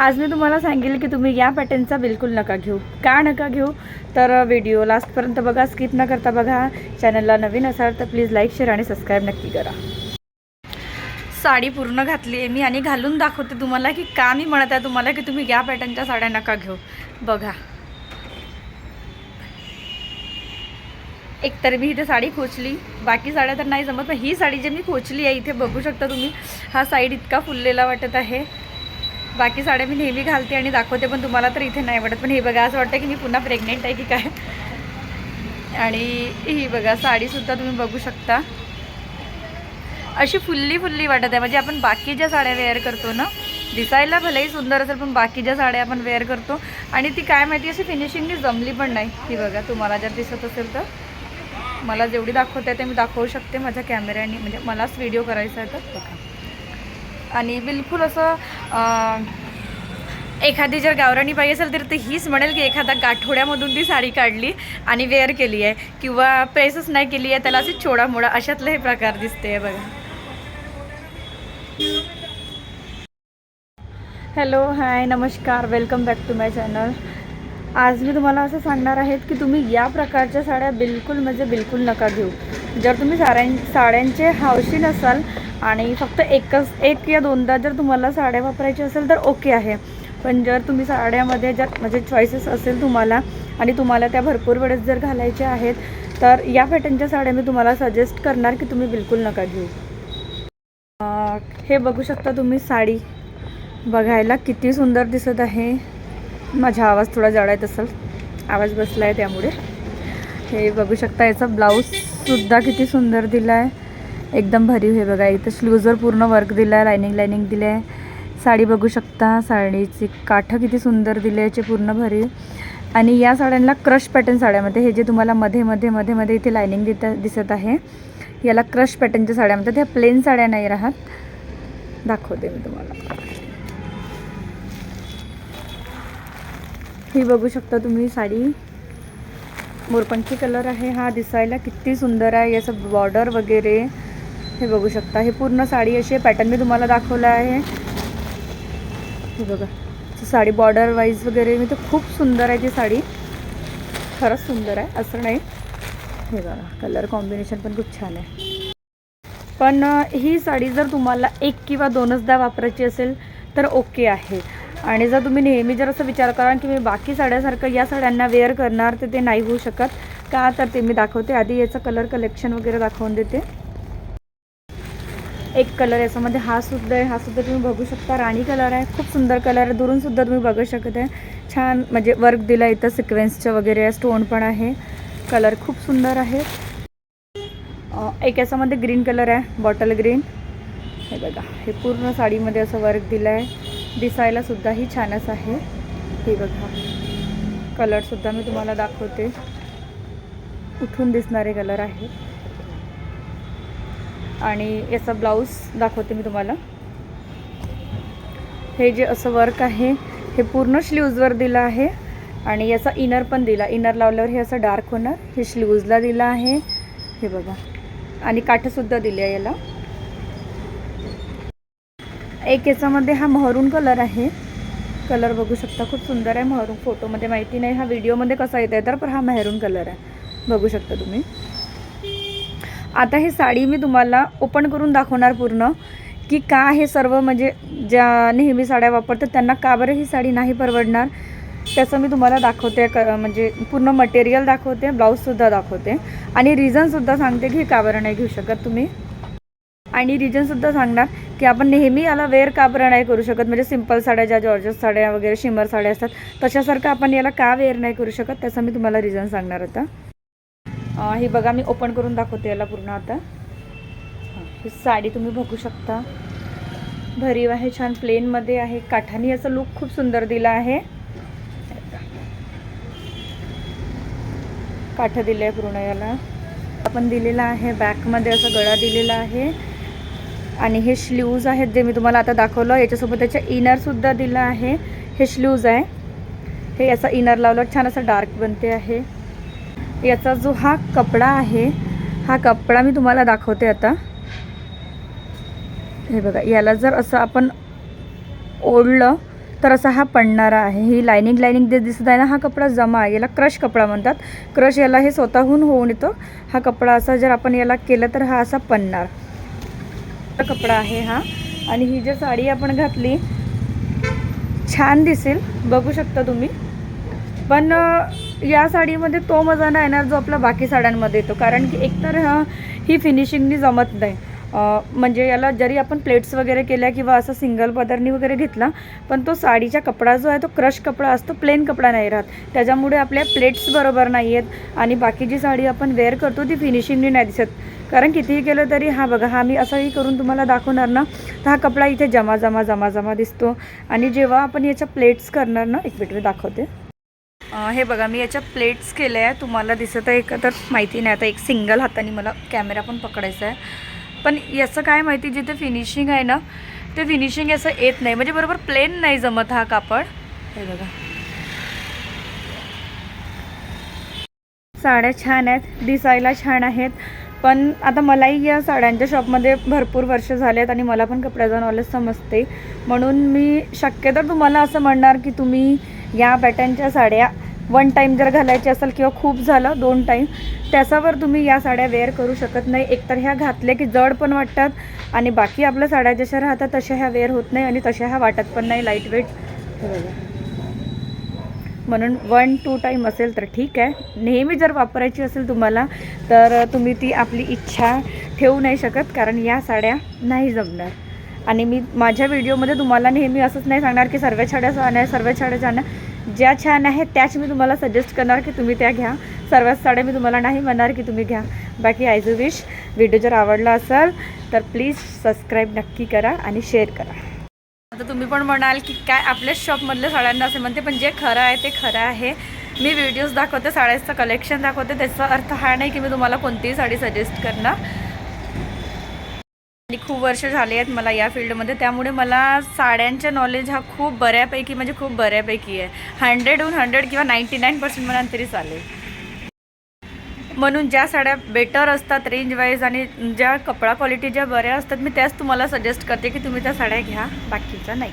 आज मी तुम्हाला सांगेल की तुम्ही या पॅटर्नचा बिलकुल नका घेऊ. का नका घेऊ? तर व्हिडिओ लास्टपर्यंत बघा स्किप न करता बघा. चॅनलला नवीन असाल तर प्लीज लाईक शेअर आणि सबस्क्राईब नक्की करा. साडी पूर्ण घातली आहे मी आणि घालून दाखवते तुम्हाला की का मी म्हणत आहे तुम्हाला की तुम्ही या पॅटर्नच्या साड्या नका घेऊ. बघा. एकतर मी इथे साडी खोचली. बाकी साड्या तर नाही जमत पण ही साडी जी मी खोचली आहे इथे बघू शकता तुम्ही. हा साईड इतका फुललेला वाटत आहे. बाकी साड्या मी नेहमी घालते आणि दाखवते पण तुम्हाला तर इथे नाही वाटत पण हे बघा असं वाटतं की मी पुन्हा प्रेग्नेंट आहे की काय? आणि ही बघा साडीसुद्धा तुम्ही बघू शकता. अशी फुल्ली फुल्ली वाटत आहे. म्हणजे आपण बाकी ज्या साड्या वेअर करतो ना दिसायला भलेही सुंदर असेल पण बाकीच्या साड्या आपण वेअर करतो आणि ती काय माहिती अशी फिनिशिंगनी जमली पण नाही. ही बघा तुम्हाला जर दिसत असेल तर. मला जेवढी दाखवते ते मी दाखवू शकते माझ्या कॅमेऱ्याने म्हणजे मलाच व्हिडिओ करायचा आहे तर बघा. आणि बिलकुल असं एखादी जर गावराणी पाहिजे असेल तर ती हीच म्हणेल की एखादा गाठोड्यामधून ती साडी काढली आणि वेअर केली आहे. किंवा प्रेसच नाही केली आहे त्याला असे छोडामोडा अशातलं हे प्रकार दिसते आहे बघा. हॅलो हाय नमस्कार welcome back to my channel आज मी तुम्हाला असं सांगणार आहेत की तुम्ही या प्रकारच्या साड्या बिलकुल म्हणजे बिलकुल नका घेऊ. जर तुम्ही साड्यां साड्यांचे हौशी नसाल आणि फक्त एकच एक या दोनदा जर तुम्हाला साड्या वापरायच्या असेल तर ओके आहे. पण जर तुम्ही साड्यामध्ये जर म्हणजे चॉईसेस असेल तुम्हाला आणि तुम्हाला त्या भरपूर वेळेस जर घालायच्या आहेत तर या पॅटर्नच्या साड्या मी तुम्हाला सजेस्ट करणार की तुम्ही बिलकुल नका घेऊ. हे बघू शकता तुम्ही साडी. बघायला किती सुंदर दिसत आहे. माझा आवाज थोडा जड आहे तसं आवाज बसला आहे त्यामुळे. हे बघू शकता याचा ब्लाऊजसुद्धा किती सुंदर दिला आहे एकदम भरीव हे बघा. इथं स्लूजवर पूर्ण वर्क दिलं आहे लायनिंग लायनिंग दिलं आहे साडी बघू शकता. साडीची काठं किती सुंदर दिले याचे पूर्ण भरीव आणि या साड्यांना क्रश पॅटर्न साड्यामध्ये हे जे तुम्हाला मध्ये मध्ये मध्ये मध्ये इथे लायनिंग दित दिसत आहे याला क्रश पॅटर्नच्या साड्या म्हणतात ह्या प्लेन साड्या नाही राहत. दाखवते मी तुम्हाला. ही बघू शकता तुम्ही साडी. मोरपंखी कलर आहे. हा दिसायला किती सुंदर आहे. याचं बॉर्डर वगैरे हे बघू शकता. हे पूर्ण साडी अशी पॅटर्न मी तुम्हाला दाखवलं आहे. हे बघा. साडी बॉर्डर वाईज वगैरे मी तर खूप सुंदर आहे ती साडी. खरंच सुंदर आहे. असं नाही. हे बघा. कलर कॉम्बिनेशन पण खूप छान आहे. पण ही साडी जर तुम्हाला एक किंवा दोनचदा वापरायची असेल तर ओके आहे. आणि जर तुम्ही नेहमी जर असं विचार करा की मी बाकी साड्यासारखं या साड्यांना वेअर करणार तर ते नाही होऊ शकत. का? तर ते मी दाखवते. आधी याचं कलर कलेक्शन वगैरे दाखवून देते. एक कलर याच्यामध्ये हा सुद्धा आहे. हा सुद्धा तुम्ही बघू शकता. राणी कलर आहे. खूप सुंदर कलर आहे. दुरून सुद्धा तुम्ही बघू शकत आहे. छान म्हणजे वर्क दिला इथं सिक्वेन्सचं वगैरे. स्टोन पण आहे. कलर खूप सुंदर आहे. एक याच्यामध्ये ग्रीन कलर आहे. बॉटल ग्रीन हे बघा. हे पूर्ण साडीमध्ये असं वर्क दिलं आहे दिसायला सुद्धाही छानच आहे. हे बघा. कलरसुद्धा मी तुम्हाला दाखवते. उठून दिसणारे कलर आहे. आणि याचा ब्लाऊज दाखवते मी तुम्हाला. हे जे असं वर्क आहे हे पूर्ण स्लीव्जवर दिलं आहे आणि याचा इनर पण दिला. इनर लावल्यावर हे असं डार्क होणार. हे स्लीव्जला दिलं आहे. हे बघा. आणि काठंसुद्धा दिली आहे याला. एक याच्यामध्ये हा महरून कलर आहे. कलर बघू शकता. खूप सुंदर आहे महरून फोटोमध्ये माहिती नाही. हा व्हिडिओमध्ये कसा येत आहे तर पण हा मेहरून कलर आहे. बघू शकता तुम्ही. आता हे साडी मी तुम्हाला ओपन करून दाखवणार पूर्ण की का हे सर्व म्हणजे ज्या नेहमी साड्या वापरतात त्यांना का बरं ही साडी नाही परवडणार? त्याचं मी तुम्हाला दाखवते क म्हणजे पूर्ण मटेरियल दाखवते ब्लाऊजसुद्धा दाखवते. आणि रिझनसुद्धा सांगते की का बरं नाही घेऊ शकत तुम्ही. आणि रिजनसुद्धा सांगणार की आपण नेहमी याला वेअर का बरं नाही करू शकत? म्हणजे सिंपल साड्या ज्या जॉर्जस साड्या वगैरे शिमर साड्या असतात तशासारखं आपण याला का वेअर नाही करू शकत? त्याचं मी तुम्हाला रिझन सांगणार आता. हे बघा मी ओपन करून दाखवते याला पूर्ण आता. ही साडी तुम्ही बघू शकता. भरीव आहे छान प्लेनमध्ये आहे. काठानी याचा लुक खूप सुंदर दिला आहे. काठ दिले आहे पूर्ण याला. आपण दिलेला आहे बॅकमध्ये असा गळा दिलेला आहे. आणि हे श्लूज आहेत जे मी तुम्हाला आता दाखवलं. याच्यासोबत त्याच्या इनरसुद्धा दिलं आहे. हे श्ल्यूज आहे. हे याचा इनर लावलं छान असं डार्क बनते आहे. याचा जो हा कपडा आहे हा कपडा मी तुम्हाला दाखवते आता. हे बघा याला जर असं आपण ओढलं तर असा हा पडणारा आहे. ही लायनिंग लायनिंग जे दिसत आहे ना हा कपडा जमा आहे. याला क्रश कपडा म्हणतात. क्रश याला हे स्वतःहून होऊन येतो. हा कपडा असा जर आपण याला केलं तर हा असा पडणार. कपडा आहे हा. आणि ही जी साडी आपण घातली छान दिसेल. बघू शकता तुम्ही. पण या साडीमध्ये तो मजा नाही येणार जो आपला बाकी साड्यांमध्ये येतो. कारण की एकतर हा ही फिनिशिंगनी जमत नाही. म्हणजे याला जरी आपण प्लेट्स वगैरे केल्या किंवा असं सिंगल पदरनी वगैरे घेतला पण तो साडीचा कपडा जो आहे तो क्रश कपडा असतो प्लेन कपडा नाही राहत. त्याच्यामुळे आपल्या प्लेट्स बरोबर नाही आहेत आणि बाकी जी साडी आपण वेअर करतो ती फिनिशिंगनी नाही दिसत. कारण कितीही केलं तरी हा बघा हा मी असंही करून तुम्हाला दाखवणार ना तर हा कपडा इथे जमा जमा जमा जमा दिसतो. आणि जेव्हा आपण याच्या प्लेट्स करणार ना एक मिनिट मी दाखवते. हे बघा मी याच्या प्लेट्स केल्या आहे तुम्हाला दिसत आहे का? तर माहिती नाही. आता एक सिंगल हाताने मला कॅमेरा पण पकडायचा आहे. पण याचं काय माहिती जिथे फिनिशिंग आहे ना ते फिनिशिंग याचं येत नाही. म्हणजे बरोबर प्लेन नाही जमत हा कापड. हे बघा. साड्या छान आहेत. दिसायला छान आहेत. पण आता मलाही या साड्यांच्या शॉपमध्ये भरपूर वर्ष झाले आहेत आणि मला पण कपड्याचं नॉलेज समजते. म्हणून मी शक्यतो तुम्हाला असं म्हणणार की तुम्ही या पॅटर्नच्या साड्या वन टाईम जर घालायची असेल किंवा खूप झालं दोन टाईम त्याच्यावर तुम्ही या साड्या वेअर करू शकत नाही. एकतर ह्या घातल्या की जड पण वाटतात आणि बाकी आपल्या साड्या जशा राहतात तशा ह्या वेअर होत नाही आणि तशा ह्या वाटत पण नाही लाइट वेट म्हणून वन टू टाईम असेल तर ठीक आहे. नेहमी जर वापरायची असेल तुम्हाला तर तुम्ही ती आपली इच्छा ठेवू नाही शकत कारण या साड्या नाही जमणार. आणि मी माझ्या व्हिडिओमध्ये तुम्हाला नेहमी असंच नाही सांगणार की सर्व साड्या छान सर्व छाड्या जाणार ज्या छान आहेत त्याच मी तुम्हाला सजेस्ट करणार की तुम्ही त्या घ्या. सर्वच साड्या मी तुम्हाला नाही म्हणणार की तुम्ही घ्या. बाकी आयज विश व्हिडिओ जर आवडला असेल तर प्लीज सबस्क्राईब नक्की करा आणि शेअर करा. आता तुम्ही पण म्हणाल की काय आपल्याच शॉपमधल्या साड्यांना असे म्हणते पण जे खरं आहे ते खरं आहे. मी व्हिडिओज दाखवते साड्यांचं कलेक्शन दाखवते त्याचा अर्थ हा नाही की मी तुम्हाला कोणतीही साडी सजेस्ट करणार. आणि खूप वर्ष झाले आहेत मला या फील्डमध्ये. त्यामुळे मला साड्यांच्या नॉलेज हा खूप बऱ्यापैकी म्हणजे खूप बऱ्यापैकी आहे. हंड्रेडहून हंड्रेड किंवा नाईंटी नाईन पर्सेंट म्हणा तरी चालेल. म्हणून ज्या साड्या बेटर असतात रेंज वाईज आणि ज्या कपडा क्वालिटी ज्या बऱ्या असतात मी त्याच तुम्हाला सजेस्ट करते की तुम्ही त्या साड्या घ्या बाकीच्या नाही.